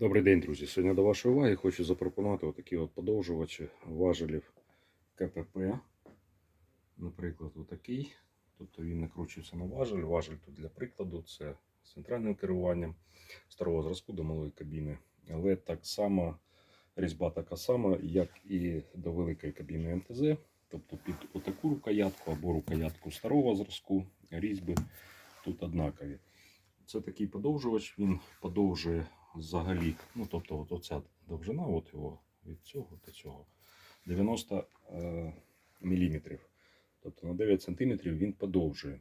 Добрий день, друзі. Сьогодні до вашої уваги хочу запропонувати отакі от подовжувачі важелів КПП. Наприклад, отакий. Тобто він накручується на важель. Важель тут для прикладу це з центральним керуванням старого зразку до малої кабіни. Але так само різьба така сама, як і до великої кабіни МТЗ. Тобто під отаку рукоятку або рукоятку старого зразку різьби тут однакові. Це такий подовжувач, він подовжує взагалі, ну тобто от оця довжина, от його від цього до цього 90 е, міліметрів. Тобто на 9 сантиметрів він подовжує е,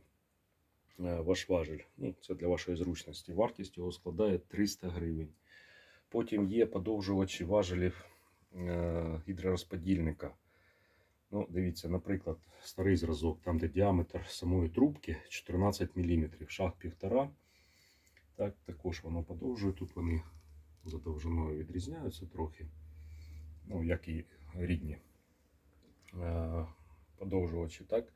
ваш важель. Ну, це для вашої зручності. Вартість його складає 300 гривень. Потім є подовжувачі важелів е, гідророзподільника. Ну, дивіться, наприклад, старий зразок, там де діаметр самої трубки 14 мм, шаг півтора. Так, також воно подовжує. Тут вони за довжиною відрізняються трохи. Ну, як і рідні е, подовжувачі. Так.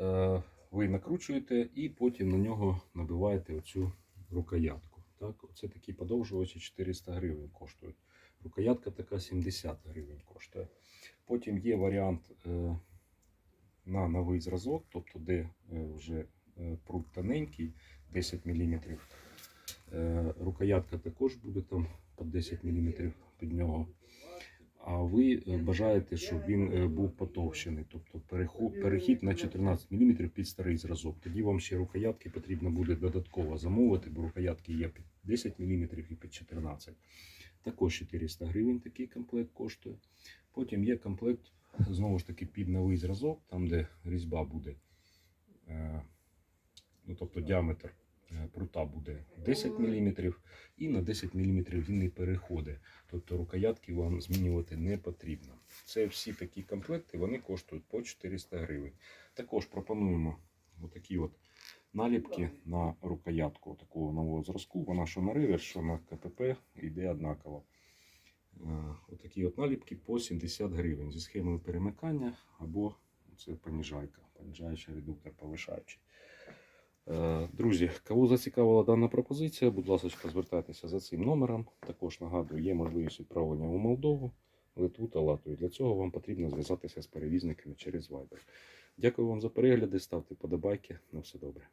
Е, ви накручуєте і потім на нього набиваєте оцю рукоятку. Так. Оце такі подовжувачі 400 гривень коштують. Рукоятка така 70 гривень коштує. Потім є варіант е, на новий зразок, тобто де вже прут тоненький, 10 мм. Е, Рукоятка також буде там по 10 мм під нього. А ви е, бажаєте, щоб він е, був потовщений, тобто перехід на 14 мм під старий зразок. Тоді вам ще рукоятки потрібно буде додатково замовити, бо рукоятки є під 10 мм і під 14 Також 400 гривень такий комплект коштує. Потім є комплект, знову ж таки, під новий зразок, там де різьба буде, ну, тобто діаметр прута буде 10 мм, і на 10 мм він не переходить. Тобто рукоятки вам змінювати не потрібно. Це всі такі комплекти, вони коштують по 400 гривень. Також пропонуємо отакі от наліпки на рукоятку такого нового зразку. Вона що на реверс, що на КПП йде однаково. Е, Отакі от наліпки по 70 гривень зі схемою перемикання або це поніжайка, поніжаючий редуктор повишаючий. Е, Друзі, кого зацікавила дана пропозиція, будь ласка, звертайтеся за цим номером. Також нагадую, є можливість відправлення у Молдову, Литву та Латвію. Для цього вам потрібно зв'язатися з перевізниками через Viber. Дякую вам за перегляди, ставте подобайки. На все добре.